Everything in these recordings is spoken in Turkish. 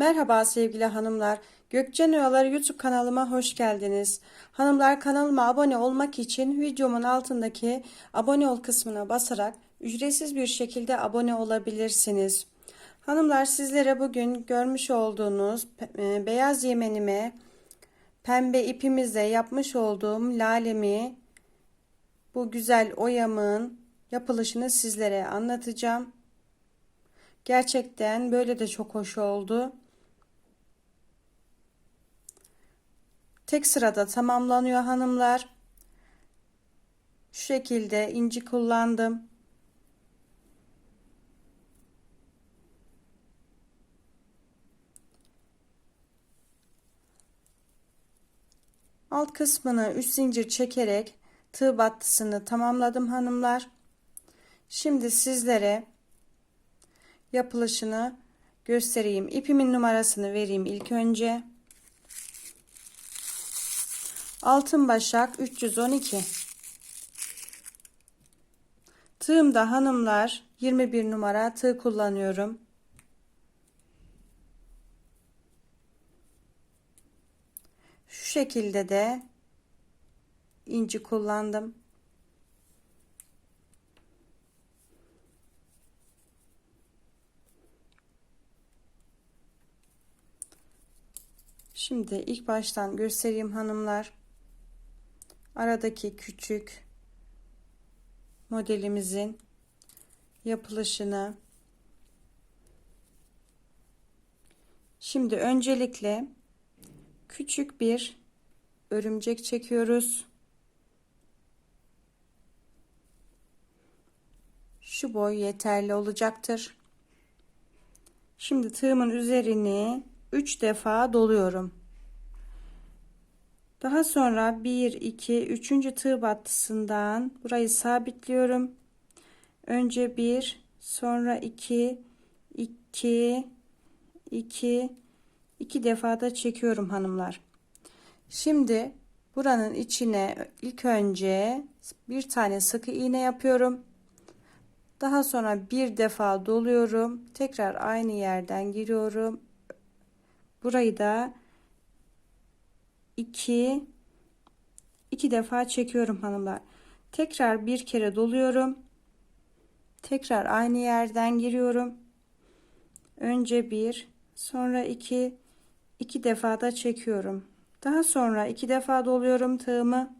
Merhaba sevgili hanımlar. Gökçen Oyaları YouTube kanalıma hoş geldiniz. Hanımlar kanalıma abone olmak için videomun altındaki abone ol kısmına basarak ücretsiz bir şekilde abone olabilirsiniz. Hanımlar sizlere bugün görmüş olduğunuz e, beyaz yemenime pembe ipimizle yapmış olduğum lalemi bu güzel oyamın yapılışını sizlere anlatacağım. Gerçekten böyle de çok hoş oldu. Tek sırada tamamlanıyor hanımlar. Şu şekilde inci kullandım. Alt kısmını 3 zincir çekerek tığ battısını tamamladım hanımlar. Şimdi sizlere yapılışını göstereyim. İpimin numarasını vereyim ilk önce. Altın başak 312. Tığımda hanımlar 21 numara tığ kullanıyorum. Şu şekilde de inci kullandım. Şimdi ilk baştan göstereyim hanımlar. Aradaki küçük modelimizin yapılışını Şimdi öncelikle küçük bir örümcek çekiyoruz. Şu boy yeterli olacaktır. Şimdi tığımın üzerini 3 defa doluyorum. Daha sonra 1 2 3. tığ battısından burayı sabitliyorum. Önce 1, sonra 2 2 2 2 defa da çekiyorum hanımlar. Şimdi buranın içine ilk önce bir tane sık iğne yapıyorum. Daha sonra bir defa doluyorum. Tekrar aynı yerden giriyorum. Burayı da 2 2 defa çekiyorum hanımlar. Tekrar bir kere doluyorum. Tekrar aynı yerden giriyorum. Önce bir, sonra iki, iki defa da çekiyorum. Daha sonra iki defa doluyorum tığımı.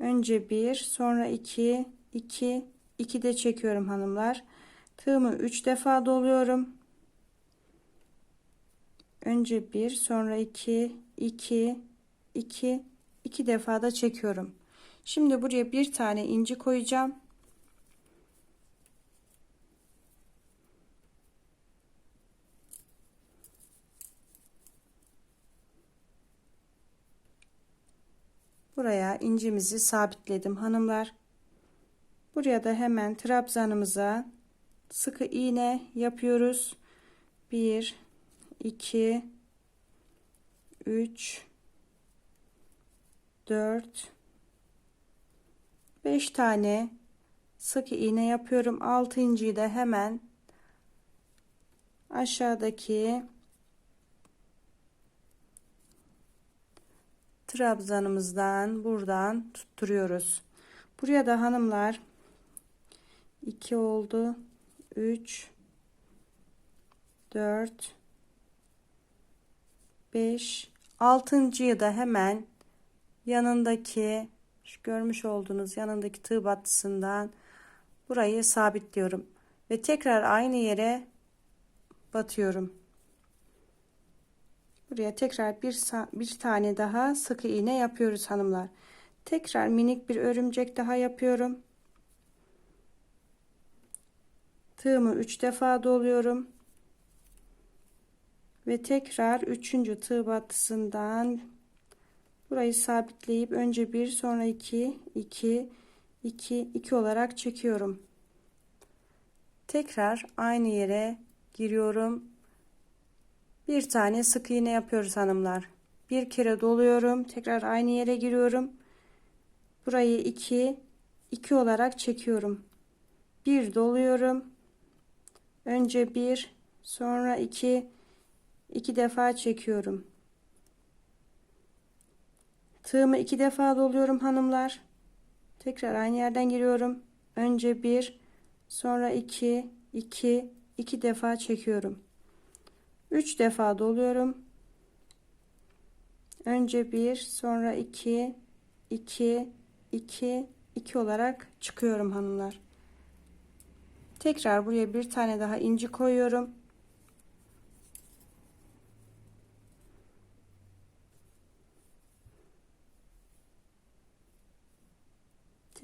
Önce bir, sonra iki, iki, iki de çekiyorum hanımlar. Tığımı üç defa doluyorum. Önce bir, sonra iki, iki, iki, iki defa da çekiyorum. Şimdi buraya bir tane inci koyacağım. Buraya incimizi sabitledim hanımlar. Buraya da hemen trabzanımıza sıkı iğne yapıyoruz. 1 2 3 4 5 tane sık iğne yapıyorum. 6. de hemen aşağıdaki trabzanımızdan buradan tutturuyoruz. Buraya da hanımlar 2 oldu. 3 4 5 altıncıyı da hemen yanındaki şu görmüş olduğunuz yanındaki tığ battısından burayı sabitliyorum ve tekrar aynı yere batıyorum. Buraya tekrar bir, bir tane daha sık iğne yapıyoruz hanımlar. Tekrar minik bir örümcek daha yapıyorum. Tığımı 3 defa doluyorum. Ve tekrar 3. tığ battısından burayı sabitleyip önce 1 sonra 2 2 2 2 olarak çekiyorum. Tekrar aynı yere giriyorum. Bir tane sık iğne yapıyoruz hanımlar. Bir kere doluyorum. Tekrar aynı yere giriyorum. Burayı 2 2 olarak çekiyorum. Bir doluyorum. Önce 1 sonra 2 2 defa çekiyorum. Tığımı 2 defa doluyorum hanımlar. Tekrar aynı yerden giriyorum. Önce 1, sonra 2, 2, 2 defa çekiyorum. 3 defa doluyorum. Önce 1, sonra 2, 2, 2, 2 olarak çıkıyorum hanımlar. Tekrar buraya bir tane daha inci koyuyorum.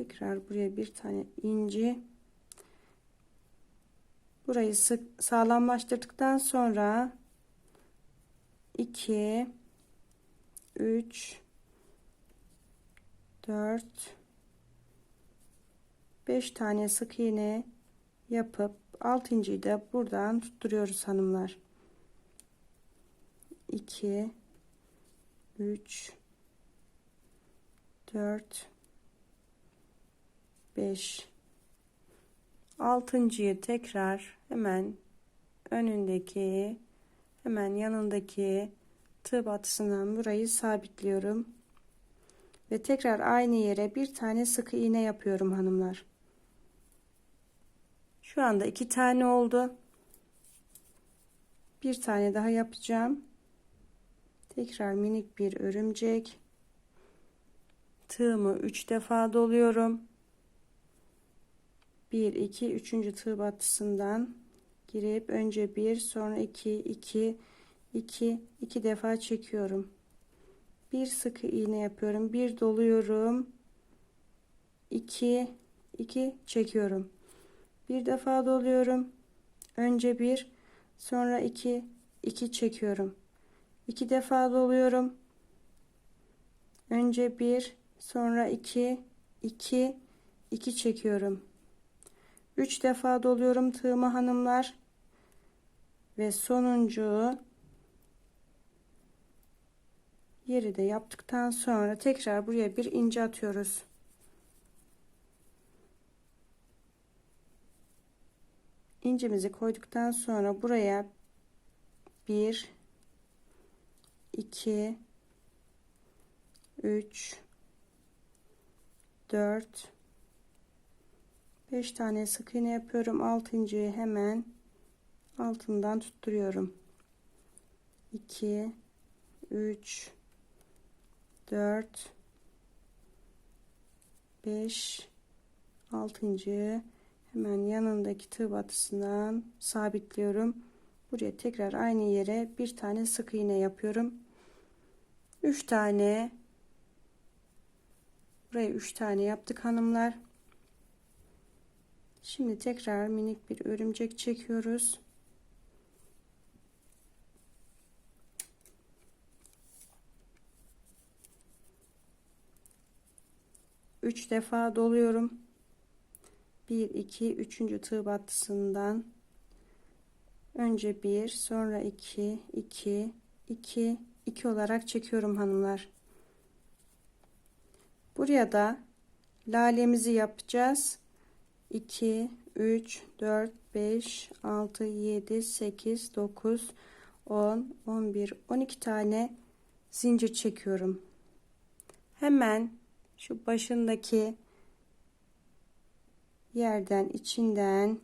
Tekrar buraya bir tane inci. Burayı sık sağlamlaştırdıktan sonra 2 3 4 5 tane sık iğne yapıp altıncıyı da buradan tutturuyoruz hanımlar. 2 3 4 5 altıncıyı tekrar hemen önündeki hemen yanındaki tığ batısından burayı sabitliyorum. Ve tekrar aynı yere bir tane sık iğne yapıyorum hanımlar. Şu anda iki tane oldu. Bir tane daha yapacağım. Tekrar minik bir örümcek. Tığımı üç defa doluyorum 1 2 3. tığ battısından girip önce 1 sonra 2 2 2 2 defa çekiyorum. Bir sık iğne yapıyorum. Bir doluyorum. 2 2 çekiyorum. Bir defa doluyorum. Önce 1 sonra 2 2 çekiyorum. 2 defa doluyorum. Önce 1 sonra 2 2 2 çekiyorum. 3 defa doluyorum tığımı hanımlar ve sonuncu yeri de yaptıktan sonra tekrar buraya bir ince atıyoruz. incimizi koyduktan sonra buraya 1 2 3 4 5 tane sık iğne yapıyorum. 6.'yı hemen altından tutturuyorum. 2 3 4 5 6. hemen yanındaki tığ batısından sabitliyorum. Buraya tekrar aynı yere bir tane sık iğne yapıyorum. 3 tane buraya 3 tane yaptık hanımlar. Şimdi tekrar minik bir örümcek çekiyoruz. Üç defa doluyorum. Bir, iki, üçüncü tığ battısından önce bir, sonra iki, iki, iki, iki olarak çekiyorum hanımlar. Buraya da lalemizi yapacağız. 2, 3, 4, 5, 6, 7, 8, 9, 10, 11, 12 tane zincir çekiyorum. Hemen şu başındaki yerden içinden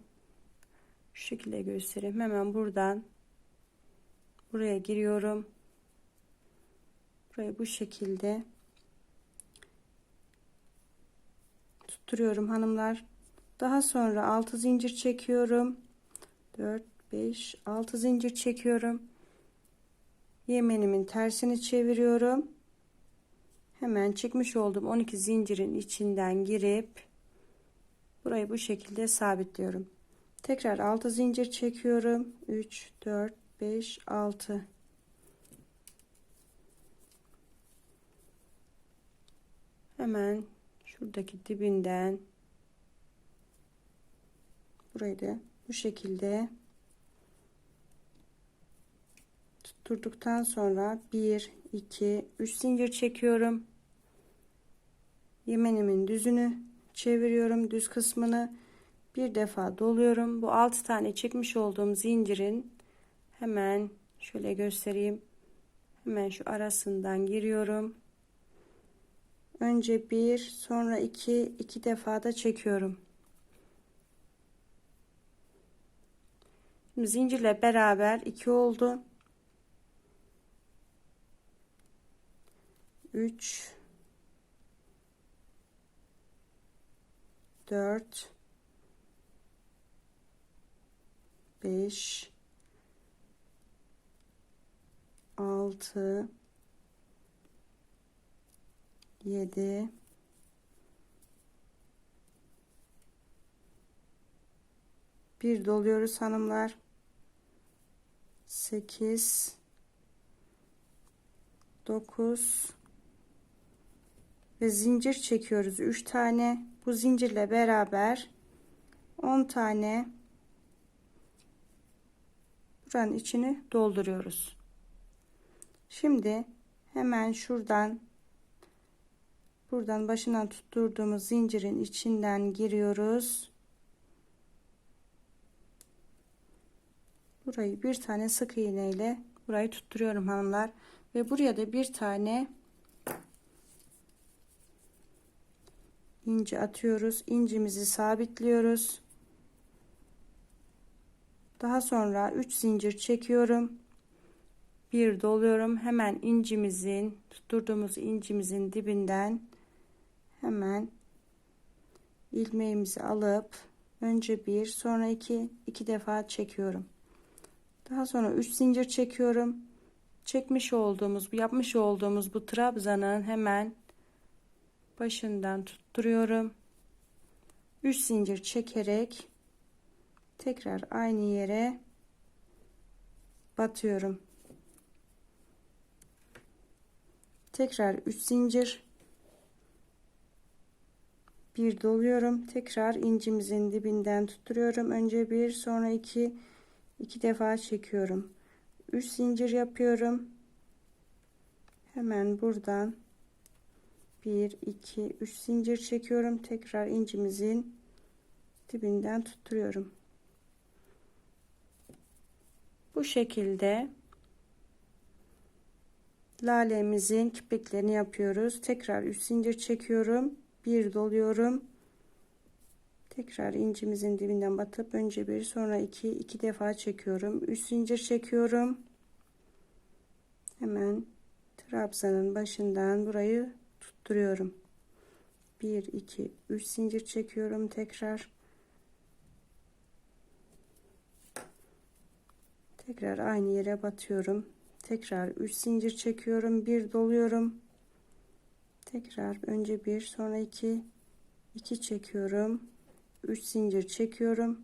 şu şekilde göstereyim. Hemen buradan buraya giriyorum. Burayı bu şekilde tutturuyorum hanımlar. Daha sonra 6 zincir çekiyorum. 4 5 6 zincir çekiyorum. Yemenimin tersini çeviriyorum. Hemen çıkmış olduğum 12 zincirin içinden girip burayı bu şekilde sabitliyorum. Tekrar 6 zincir çekiyorum. 3 4 5 6 Hemen şuradaki dibinden burayı da bu şekilde tutturduktan sonra 1 2 3 zincir çekiyorum yemenimin düzünü çeviriyorum düz kısmını bir defa doluyorum bu 6 tane çekmiş olduğum zincirin hemen şöyle göstereyim. Hemen şu arasından giriyorum. Önce bir, sonra iki, iki defa da çekiyorum. Zincirle beraber iki oldu. Üç, dört, beş, altı, yedi, bir doluyoruz hanımlar. Sekiz, dokuz ve zincir çekiyoruz. Üç tane bu zincirle beraber on tane buranın içini dolduruyoruz. Şimdi hemen şuradan buradan başından tutturduğumuz zincirin içinden giriyoruz. Burayı bir tane sık iğne ile burayı tutturuyorum hanımlar ve buraya da bir tane ince atıyoruz. İncimizi sabitliyoruz. Daha sonra 3 zincir çekiyorum. Bir doluyorum. Hemen incimizin tutturduğumuz incimizin dibinden hemen ilmeğimizi alıp önce bir sonra iki iki defa çekiyorum. Daha sonra 3 zincir çekiyorum. Çekmiş olduğumuz, yapmış olduğumuz bu trabzanın hemen başından tutturuyorum. 3 zincir çekerek tekrar aynı yere batıyorum. Tekrar 3 zincir bir doluyorum. Tekrar incimizin dibinden tutturuyorum. Önce bir, sonra iki, iki defa çekiyorum. 3 zincir yapıyorum. Hemen buradan 1 2 3 zincir çekiyorum. Tekrar incimizin dibinden tutturuyorum. Bu şekilde lalemizin kipeklerini yapıyoruz. Tekrar 3 zincir çekiyorum. Bir doluyorum tekrar incimizin dibinden batıp önce bir sonra iki iki defa çekiyorum 3 zincir çekiyorum hemen trabzanın başından burayı tutturuyorum. 1 2 3 zincir çekiyorum tekrar. Tekrar aynı yere batıyorum. Tekrar 3 zincir çekiyorum. Bir doluyorum. Tekrar önce bir sonra iki iki çekiyorum. 3 zincir çekiyorum.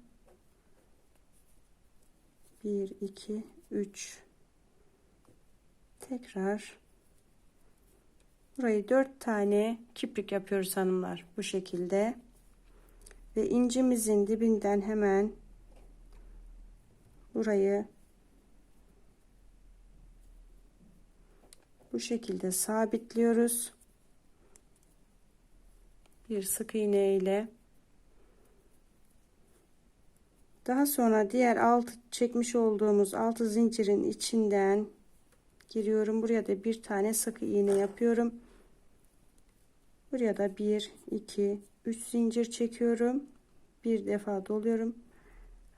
1 2 3 tekrar Burayı dört tane kiprik yapıyoruz hanımlar. Bu şekilde. Ve incimizin dibinden hemen burayı bu şekilde sabitliyoruz. Bir sık iğne ile daha sonra diğer alt çekmiş olduğumuz altı zincirin içinden giriyorum. Buraya da bir tane sık iğne yapıyorum. Buraya da 1 2 3 zincir çekiyorum. Bir defa doluyorum.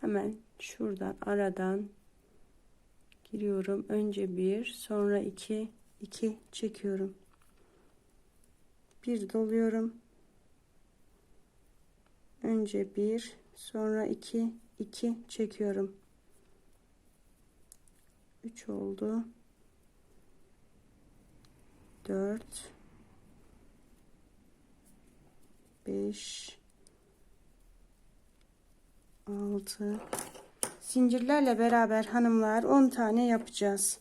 Hemen şuradan aradan giriyorum. Önce bir, sonra iki, iki çekiyorum. Bir doluyorum. Önce bir, sonra iki, iki çekiyorum. Üç oldu. 4 5 6 zincirlerle beraber hanımlar 10 tane yapacağız.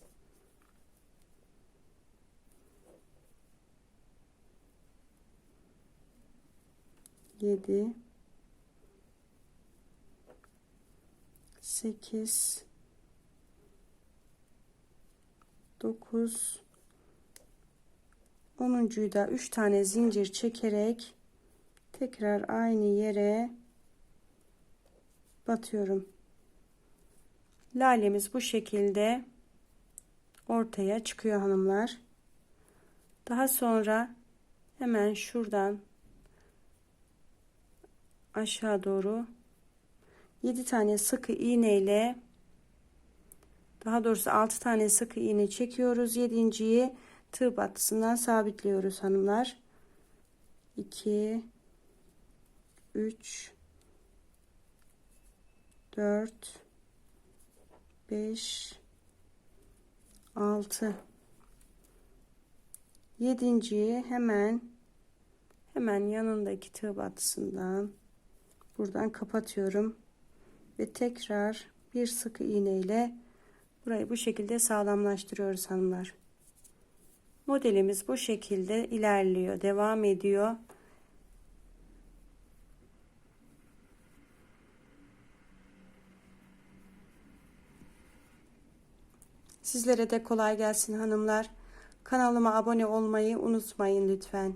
Yedi, sekiz, dokuz, Onuncuyu da 3 tane zincir çekerek tekrar aynı yere batıyorum. lalemiz bu şekilde ortaya çıkıyor hanımlar. Daha sonra hemen şuradan aşağı doğru 7 tane sık iğne ile daha doğrusu 6 tane sık iğne çekiyoruz. 7.yi tığ battısından sabitliyoruz hanımlar. 2 3 4 5 6 7.yi hemen hemen yanındaki tığ battısından buradan kapatıyorum ve tekrar bir sık iğne ile burayı bu şekilde sağlamlaştırıyoruz hanımlar. Modelimiz bu şekilde ilerliyor, devam ediyor. Sizlere de kolay gelsin hanımlar. Kanalıma abone olmayı unutmayın lütfen.